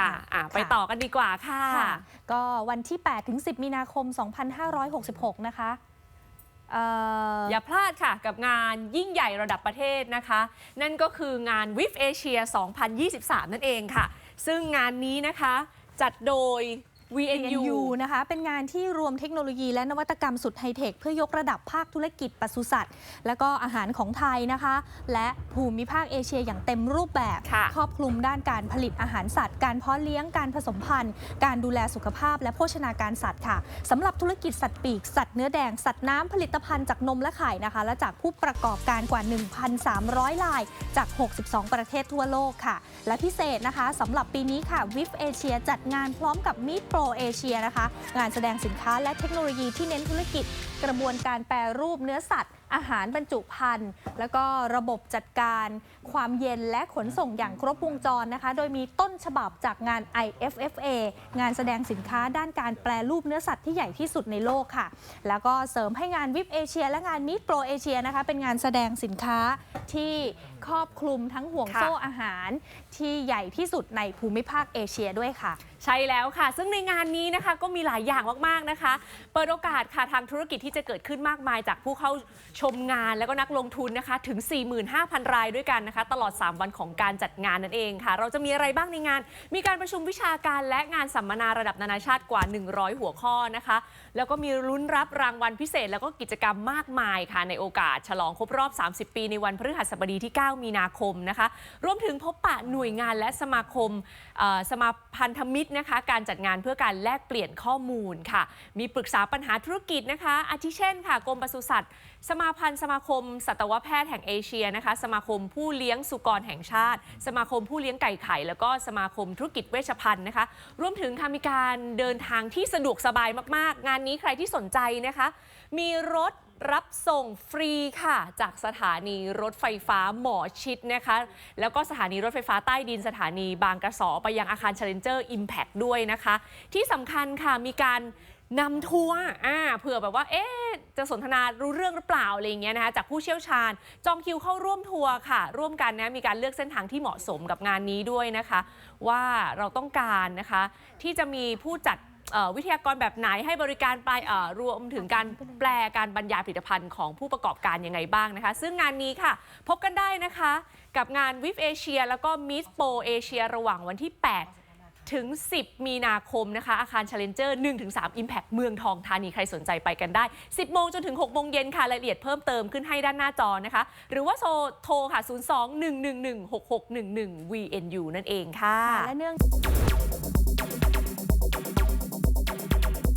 ค่ะอะไปต่อกันดีกว่าค่ะค่ะ ก็วันที่ 8 ถึง 10 มีนาคม 2566 นะคะเอ่ออย่าพลาดค่ะกับงานยิ่งใหญ่ระดับประเทศนะคะ นั่นก็คืองาน WIF Asia 2023 นั่นเองค่ะ ซึ่งงานนี้นะคะจัดโดย VNU VNU นะคะ เป็นงานที่รวมเทคโนโลยีและนวัตกรรมสุดไฮเทค เพื่อยกระดับภาคธุรกิจปศุสัตว์ และก็อาหารของไทยนะคะ และภูมิภาคเอเชียอย่างเต็มรูปแบบค่ะครอบคลุมด้านการผลิตอาหารสัตว์ การเพาะเลี้ยงการผสมพันธุ์ การดูแลสุขภาพ และโภชนาการสัตว์ค่ะสำหรับธุรกิจสัตว์ปีก สัตว์เนื้อแดงสัตว์น้ำผลิตภัณฑ์จากนมและไข่นะคะ และจากผู้ประกอบการกว่า 1,300 ราย จาก 62 ประเทศทั่วโลกค่ะ และพิเศษนะคะสำหรับปีนี้ค่ะ WIF Asia จัดงานพร้อมกับ Meet Pro Asia นะคะ งานแสดงสินค้าและเทคโนโลยีที่เน้นธุรกิจ กระบวนการแปรรูปเนื้อสัตว์ อาหารบรรจุภัณฑ์ แล้วก็ระบบจัดการความเย็นและขนส่งอย่างครบวงจรนะคะ โดยมีต้นฉบับจากงาน IFFA งานแสดงสินค้าด้านการแปรรูปเนื้อสัตว์ที่ใหญ่ที่สุดในโลกค่ะ แล้วก็เสริมให้งานวิ p เอเชียและงานมิ t โปรเอเชียนะคะ เป็นงานแสดงสินค้าที่ครอบคลุมทั้งห่วงโซ่อาหารที่ใหญ่ที่สุดในภูมิภาคเอเชียด้วยค่ะ ใช่แล้วค่ะ ซึ่งในงานนี้นะคะก็มีหลายอย่างมากๆนะคะ เปิดโอกาสค่ะทางธุรกิจที่จะเกิดขึ้นมากมายจากผู้เข้าชมงานแล้วก็นักลงทุนนะคะถึง 45,000 รายด้วยกันนะคะ ตลอด 3 วันของการจัดงานนั่นเองค่ะ เราจะมีอะไรบ้างในงาน มีการประชุมวิชาการและงานสัมมนาระดับนานาชาติกว่า 100 หัวข้อนะคะ แล้วก็มีลุ้นรับรางวัลพิเศษ แล้วก็กิจกรรมมากมายค่ะในโอกาส ฉลองครบรอบ 30 ปีในวันพฤหัสบดีที่ 9 มีนาคมนะคะ รวมถึงพบปะหน่วยงานและสมาคมสมาพันธมิตรนะคะ การจัดงานเพื่อการแลกเปลี่ยนข้อมูลค่ะ มีปรึกษาปัญหาธุรกิจนะคะ อาทิเช่นค่ะกรมปศุสัตว์สมาพันธ์สมาคม สัตวแพทย์แห่งเอเชียนะคะ สมาคมผู้เลี้ยงสุกรแห่งชาติ สมาคมผู้เลี้ยงไก่ไข่ แล้วก็สมาคมธุรกิจเวชภัณฑ์นะคะ รวมถึงค่ะมีการเดินทางที่สะดวกสบายมาก ๆ งานนี้ใครที่สนใจนะคะ มีรถ รับส่งฟรีค่ะ จากสถานีรถไฟฟ้าหมอชิดนะคะ แล้วก็สถานีรถไฟฟ้าใต้ดินสถานีบางกระสอไปยังอาคาร Challenger Impact ด้วยนะคะ ที่สำคัญค่ะมีการนำทัวร์อ่าเผื่อแบบว่า เอ๊ะ จะสนทนารู้เรื่องหรือเปล่า อะไรอย่างเงี้ยนะคะ จากผู้เชี่ยวชาญ จองคิวเข้าร่วมทัวร์ค่ะ ร่วมกันนะ มีการเลือกเส้นทางที่เหมาะสมกับงานนี้ด้วยนะคะ ว่าเราต้องการนะคะ ที่จะมีผู้จัด วิทยากรแบบไหนให้บริการไปรวมถึงการแปลการบรรยายผลิตภัณฑ์ของผู้ประกอบการยังไงบ้างนะคะ ซึ่งงานนี้ค่ะ พบกันได้นะคะ กับงาน WIF Asia แล้วก็ Meet Pro Asia ระหว่างวันที่ 8ถึง 10 มีนาคมนะคะ อาคาร Challenger 1-3 Impact เมืองทองธานี ใครสนใจไปกันได้ 10 โมงจนถึง 6 โมงเย็นค่ะ รายละเอียดเพิ่มเติมขึ้นให้ด้านหน้าจอนะคะ หรือว่าโทรโทรค่ะ 02-111-6611 VNU นั่นเองค่ะ และเนื่อง